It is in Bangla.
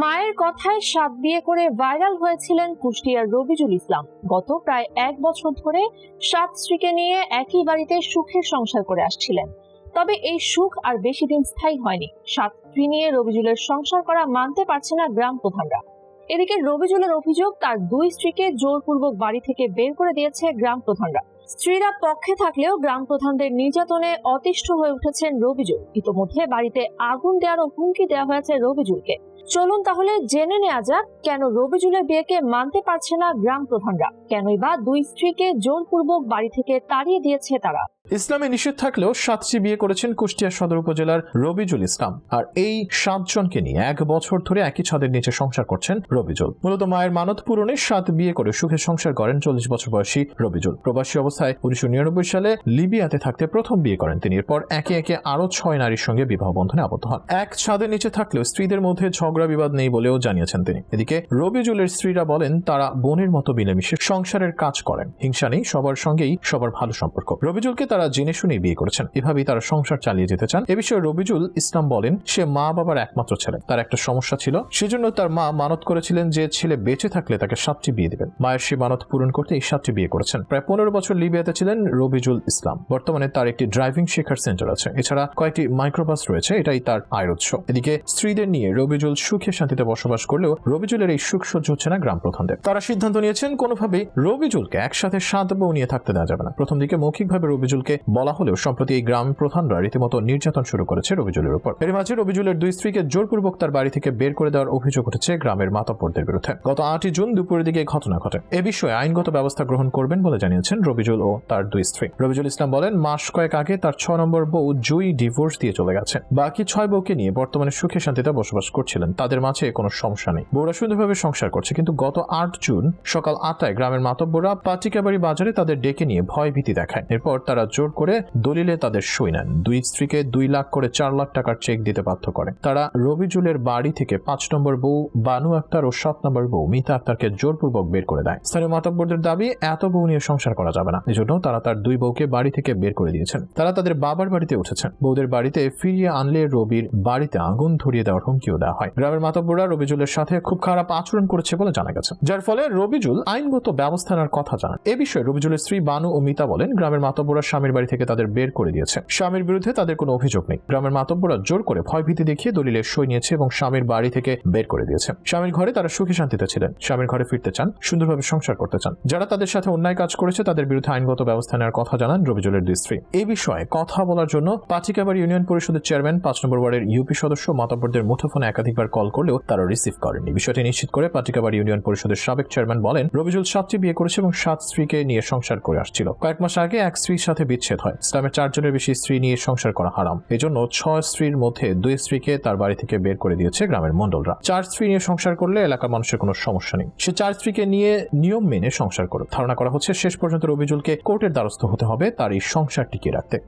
মায়ের কথায় সাত বিয়ে করে ভাইরাল হয়েছিলেন কুষ্টিয়ার রবিজুল ইসলাম। গত প্রায় এক বছর ধরে সাত স্ত্রীকে নিয়ে একই বাড়িতে সুখের সংসার করে আসছিলেন। তবে এই সুখ আর বেশি দিন স্থায়ী হয়নি। সাত স্ত্রী নিয়ে রবিজুলের সংসার করা মানতে পারছে না গ্রাম প্রধানরা। এদিকে রবিজুলের অভিযোগ, তার দুই স্ত্রীকে জোরপূর্বক বাড়ি থেকে বের করে দিয়েছে গ্রাম প্রধানরা। স্ত্রীরা পক্ষে থাকলেও গ্রাম প্রধানদের নির্যাতনে অতিষ্ঠ হয়ে উঠেছেন রবিজুল। ইতোমধ্যে বাড়িতে আগুন দেওয়ারও হুমকি দেওয়া হয়েছে রবিজুলকে। চলুন তাহলে জেনে নেওয়া যাক কেন রবিজুলের বিয়েকে মানতে পারছে না গ্রাম প্রধানরা। কেনই বা দুই স্ত্রীকে জোরপূর্বক বাড়ি থেকে তাড়িয়ে দিয়েছে তারা। ইসলামে নিষেধ থাকলেও সাতটি বিয়ে করেছেন কুষ্টিয়া সদর উপজেলার রবিজুল ইসলাম। আর এই সাতজনকে নিয়ে এক বছর ধরে একই ছাদের নিচে সংসার করছেন রবিজুল। মূলত মায়ের মানত পূরণে সাত বিয়ে করে সুখে সংসার করেন চল্লিশ বছর বয়সী রবিজুল। প্রবাসী অবস্থায় উনিশশো নিরানব্বই সালে লিবিয়াতে থাকতে প্রথম বিয়ে করেন তিনি। এরপর একে একে আরও ছয় নারীর সঙ্গে বিবাহ বন্ধনে আবদ্ধ হন। এক ছাদের নিচে থাকলেও স্ত্রীদের মধ্যে ঝগড়া বিবাদ নেই বলেও জানিয়েছেন তিনি। এদিকে রবিজুলের স্ত্রীরা বলেন, তারা বোনের মতো মিলেমিশে সংসারের কাজ করেন। হিংসা নেই, সবার সঙ্গেই সবার ভালো সম্পর্ক। রবিজুলকে তারা জেনে শুনেই বিয়ে করেছেন। এভাবেই তারা সংসার চালিয়ে যেতে চান। এ বিষয়ে রবিজুল ইসলাম বলেন, সে মা বাবার একমাত্র ছেলে। তার একটা সমস্যা ছিল। সেজন্য তার মা মানত করেছিলেন যে ছেলে বেঁচে থাকলে তাকে সাতটি বিয়ে দেবেন। মায়ের সে মানত পূরণ করতে এই সাতটি বিয়ে করেছেন। প্রায় পনেরো বছর লিবিয়াতে ছিলেন রবিজুল ইসলাম। বর্তমানে তার একটি ড্রাইভিং শেখার সেন্টার আছে। এছাড়া কয়েকটি মাইক্রোবাস রয়েছে। এটাই তার আয়ের উৎস। এদিকে স্ত্রীদের নিয়ে রবিজুল সুখে শান্তিতে বসবাস করলেও রবিজুলের এই সুখ সহ্য হচ্ছে না গ্রাম প্রধানদের। তারা সিদ্ধান্ত নিয়েছেন, কোনোভাবেই রবিজুলকে একসাথে সাত বউ নিয়ে থাকতে দেওয়া যাবে না। প্রথম দিকে মৌখিকভাবে রবিজুলকে বলা হলেও সম্প্রতি এই গ্রাম প্রধানরা রীতিমতো নির্যাতন শুরু করেছে রবিজুলের উপর। এর মাঝে রবিজুলের দুই স্ত্রীকে জোরপূর্বক তার বাড়ি থেকে বের করে দেওয়ার অভিযোগ উঠেছে গ্রামের মাতব্বরদের বিরুদ্ধে। গত আটই জুন দুপুরের দিকে ঘটনা ঘটে। এ বিষয়ে আইনগত ব্যবস্থা গ্রহণ করবেন বলে জানিয়েছেন রবিজুল ও তার দুই স্ত্রী। রবিজুল ইসলাম বলেন, মাস কয়েক আগে তার ছ নম্বর বউ জুই ডিভোর্স দিয়ে চলে গেছে। বাকি ছয় বউকে নিয়ে বর্তমানে সুখে শান্তিতে বসবাস করছিলেন। তাদের মাঝে কোনো সমস্যা নেই। বউরা সুন্দরভাবে সংসার করছে, কিন্তু গত আট জুন সকাল আটটায় গ্রামের মাতব্বরা পাটিকাবাড়ি বাজারে তাদের ডেকে নিয়ে ভয় ভীতি দেখায়। এরপর তারা জোর করে দলিলে তাদের সই নেন। দুই স্ত্রীকে দুই লাখ করে চার লাখ টাকার চেক দিতে বাধ্য করে। তারা রবিজুলের বাড়ি থেকে পাঁচ নম্বর বউ, বানু আক্তার ও সাত নম্বর বউ মিতা আক্তারকে জোরপূর্বক বের করে দেয়। স্থানীয় মাতব্বরদের দাবি, এত বউ নিয়ে সংসার করা যাবে না। এজন্য তারা তার দুই বউকে বাড়ি থেকে বের করে দিয়েছেন। তারা তাদের বাবার বাড়িতে উঠেছেন। বউদের বাড়িতে ফিরিয়ে আনলে রবির বাড়িতে আগুন ধরিয়ে দেওয়ার হুমকিও দেওয়া হয়। গ্রামের মাতব্বরা রবিজুলের সাথে খুব খারাপ আচরণ করেছে বলে জানা গেছে। যার ফলে রবিজুল আইনগত ব্যবস্থা নেওয়ার কথা জানান। এ বিষয়ে রবিজুলের স্ত্রী বানু ও মিতা বলেন, গ্রামের মাতব্বরা স্বামীর বাড়ি থেকে তাদের বের করে দিয়েছে। স্বামীর বিরুদ্ধে তাদের কোনো অভিযোগ নেই। গ্রামের মাতব্বরা জোর করে ভয়ভীতি দেখিয়ে দলিলের সই নিয়েছে এবং স্বামীর বাড়ি থেকে বের করে দিয়েছে। স্বামীর ঘরে তারা সুখী শান্তিতে ছিলেন। স্বামীর ঘরে ফিরতে চান, সুন্দরভাবে সংসার করতে চান। যারা তাদের সাথে অন্যায় কাজ করেছে, তাদের বিরুদ্ধে আইনগত ব্যবস্থা নেওয়ার কথা জানান রবিজুলের দুই স্ত্রী। এই বিষয়ে কথা বলার জন্য পাচিকাবাড়ি ইউনিয়ন পরিষদের চেয়ারম্যান, পাঁচ নম্বর ওয়ার্ডের ইউপি সদস্য মাতব্বরদের মুঠোফোনে একাধিকবার কল করলেও তারা রিসিভ করেনি বিষয়টি নিশ্চিত করে পাটিকাবাড়ি ইউনিয়ন পরিষদের সাবেক চেয়ারম্যান বলেন, রবিজুল সাতটি বিয়ে করেছে এবং সাত স্ত্রীকে নিয়ে সংসার করে আসছিল। কয়েক মাস আগে এক স্ত্রীর সাথে বিচ্ছেদ হয়। ইসলামের চারজনের বেশি স্ত্রী নিয়ে সংসার করা হারাম। এজন্য ছয় স্ত্রীর মধ্যে দুই স্ত্রীকে তার বাড়ি থেকে বের করে দিয়েছে গ্রামের মন্ডলরা চার স্ত্রী নিয়ে সংসার করলে এলাকার মানুষের কোনো সমস্যা নেই। সে চার স্ত্রীকে নিয়ে নিয়ম মেনে সংসার করে ধারণা করা হচ্ছে শেষ পর্যন্ত রবিজুলকে কোর্টের দ্বারস্থ হতে হবে তার এই সংসার টিকিয়ে রাখতে।